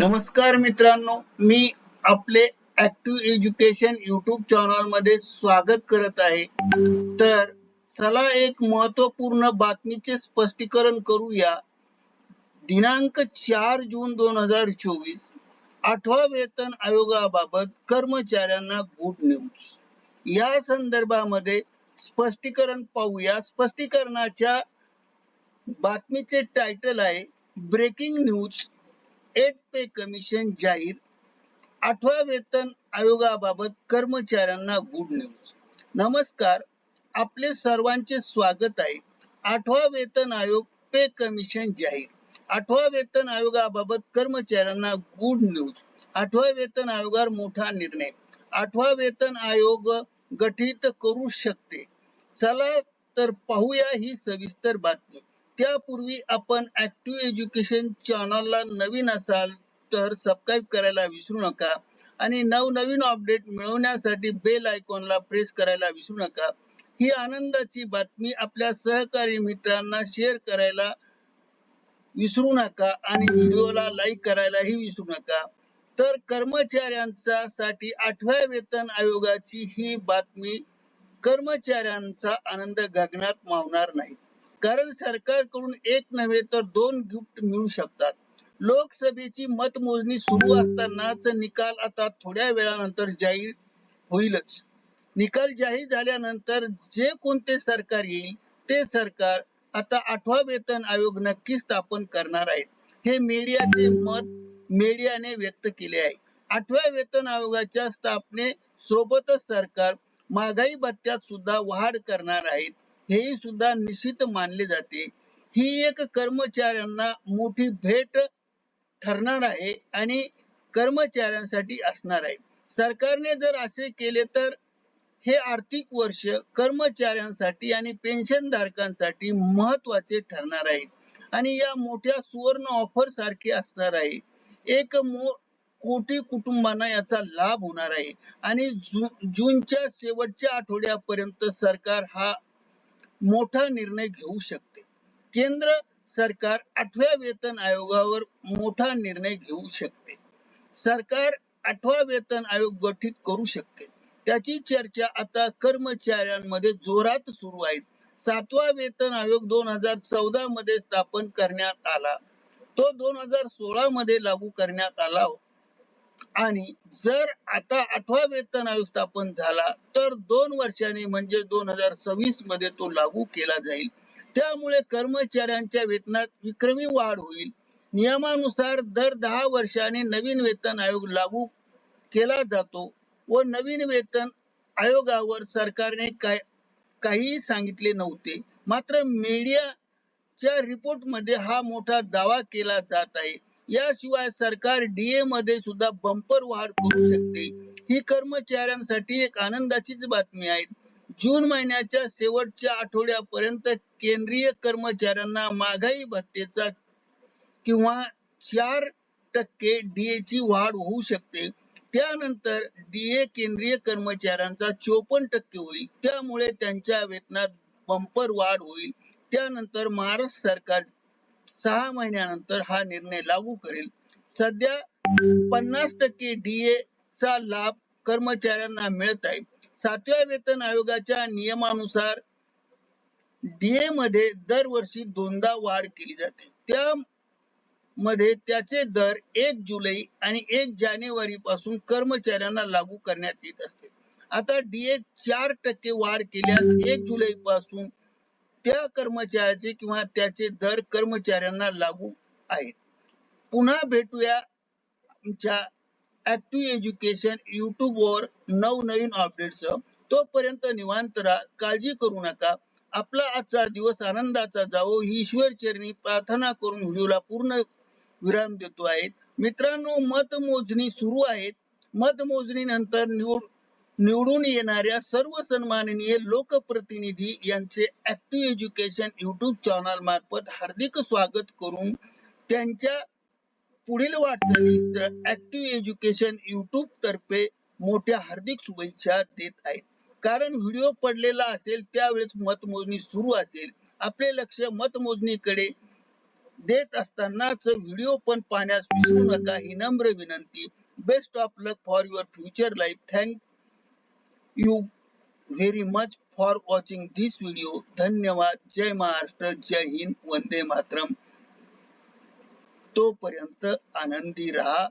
नमस्कार मित्रांनो मी आपले ऍक्टिव्ह एज्युकेशन युट्यूब चॅनलमध्ये स्वागत करत आहे. तर चला एक महत्त्वपूर्ण बातमीचे स्पष्टीकरण करूया. दिनांक चार जून दोन हजार चोवीस आठवा वेतन आयोगाबाबत कर्मचाऱ्यांना गुड न्यूज या संदर्भामध्ये स्पष्टीकरण पाहूया. स्पष्टीकरणाच्या बातमीचे टायटल आहे breaking news eight pay commission जाहीर. आठवा वेतन आयोगाबाबत कर्मचाऱ्यांना गुड न्यूज नमस्कार आपले सर्वांचे स्वागत आहे. आठवा वेतन आयोग पे कमिशन जाहीर. आठवा वेतन आयोगाबाबत कर्मचाऱ्यांना गुड न्यूज आठवा वेतन आयोगावर मोठा निर्णय. आठवा वेतन आयोग गठीत करू शकते. चला तर पाहूया ही सविस्तर बातमी. त्यापूर्वी आपण ऍक्टिव्ह एज्युकेशन चॅनलला नवीन असाल तर सबस्क्राईब करायला विसरू नका. आणि नवनवीन अपडेट मिळवण्यासाठी बेल आयकॉनला प्रेस करायला विसरू नका. ही आनंदाची बातमी आपल्या सहकारी मित्रांना शेअर करायला विसरू नका आणि व्हिडिओला लाईक करायलाही विसरू नका. तर कर्मचाऱ्यांचा साठी आठव्या वेतन आयोगाची ही बातमी कर्मचाऱ्यांचा आनंद गगनात मावणार नाही कारण सरकारकडून एक नव्हे तर दोन गिफ्ट मिळू शकतात. लोकसभेची मतमोजणी सुरू असतानाच निकाल आता थोड्या वेळानंतर जाहीर होईलच. निकाल जाहीर झाल्यानंतर जे कोणते सरकार येईल ते सरकार आता आठवा वेतन आयोग नक्की स्थापन करणार आहे. हे मीडियाचे मत मीडियाने व्यक्त केले आहे. आठव्या वेतन आयोगाच्या स्थापने सोबतच सरकार महागाई भत्त्यात सुद्धा वाढ करणार आहेत हेही सुद्धा निश्चित मानले जाते. ही एक कर्मचाऱ्यांना मोठी भेट ठरणार आहे आणि कर्मचाऱ्यांसाठी असणार आहे. सरकारने जर असे केले तर हे आर्थिक वर्ष कर्मचाऱ्यांसाठी आणि पेन्शन धारकांसाठी महत्त्वाचे ठरणार आहे. आणि या मोठ्या सुवर्ण ऑफर सारखे असणार आहे. एक मो कोटी कुटुंबांना याचा लाभ होणार आहे. आणि जून जूनच्या शेवटच्या आठवड्यापर्यंत सरकार हा मोठा निर्णय घेऊ शकते. केंद्र सरकार आठव्या वेतन आयोगावर मोठा निर्णय घेऊ शकते. सरकार आठवा वेतन आयोग गठीत करू शकते. त्याची चर्चा आता कर्मचाऱ्यांमध्ये जोरात सुरू आहे. सातवा वेतन आयोग दोन हजार चौदा मध्ये स्थापन करण्यात आला. तो दोन हजार सोळा मध्ये लागू करण्यात आला. आणि जर आता आठवा वेतन आयोग स्थापन झाला तर दोन वर्षाने म्हणजे दोन हजार सव्वीसमध्ये तो लागू केला जाईल. त्यामुळे कर्मचाऱ्यांच्या वेतनात विक्रमी वाढ होईल. नियमानुसार दर दहा वर्षाने नवीन वेतन आयोग लागू केला जातो व नवीन वेतन आयोगावर सरकारने काय काहीही सांगितले नव्हते. मात्र मीडियाच्या रिपोर्टमध्ये हा मोठा दावा केला जात आहे. याशिवाय सरकार डीए मध्ये सुद्धा बंपर वाढ करू शकते. ही कर्मचाऱ्यांसाठी एक आनंदाचीच बातमी आहे. जून महिन्याच्या शेवटच्या आठवड्यापर्यंत केंद्रीय कर्मचाऱ्यांना महागाई भत्तेचा किंवा चार टक्के डीए ची वाढ होऊ शकते. त्यानंतर डीए केंद्रीय कर्मचाऱ्यांचा चोपन्न टक्के होईल. त्यामुळे त्यांच्या वेतनात बंपर वाढ होईल. त्यानंतर महाराष्ट्र सरकार सहा महिन्यानंतर हा निर्णय लागू करेल. सध्या पन्नास टक्के डीए चा लाभ कर्मचाऱ्यांना मिळत आहे. सातव्या वेतन आयोगाच्या नियमानुसार डीए मध्ये दरवर्षी दोनदा वाढ केली जाते. त्या मध्ये त्याचे दर एक जुलै आणि एक जानेवारी पासून कर्मचाऱ्यांना लागू करण्यात येत असते. आता डीए चार टक्के वाढ केल्यास एक जुलै पासून त्या कर्मचाऱ्याचे किंवा त्याचे दर कर्मचाऱ्यांना लागू आहेत. पुन्हा भेटूया आमच्या ऍक्टिव्ह एज्युकेशन युट्यूब वर नवनवीन अपडेट्स तोपर्यंत निवांत राहा काळजी करू नका. आपला आजचा दिवस आनंदाचा जावो. ही ईश्वर चरणी प्रार्थना करून व्हिडिओला पूर्ण विराम देतो आहे. मित्रांनो मतमोजणी सुरू आहेत मतमोजणी नंतर निवड निवडून येणाऱ्या सर्व सन्माननीय लोकप्रतिनिधी यांचे ऍक्टिव्ह एज्युकेशन युट्यूब चॅनल मार्फत हार्दिक स्वागत करून त्यांच्या पुढील वाटचालीस ऍक्टिव्ह एज्युकेशन युट्यूब तर्फे मोठ्या हार्दिक शुभेच्छा देत आहेत. कारण व्हिडिओ पडलेला असेल त्यावेळेस मतमोजणी सुरू असेल. आपले लक्ष मतमोजणीकडे देत असतानाच व्हिडिओ पण पाहण्यास विसरू नका. ही नम्र विनंती. Best of luck for your future life thank you very much for watching this video धन्यवाद. जय महाराष्ट्र. जय हिंद. वंदे मातरम. तोपर्यंत आनंदी राहा.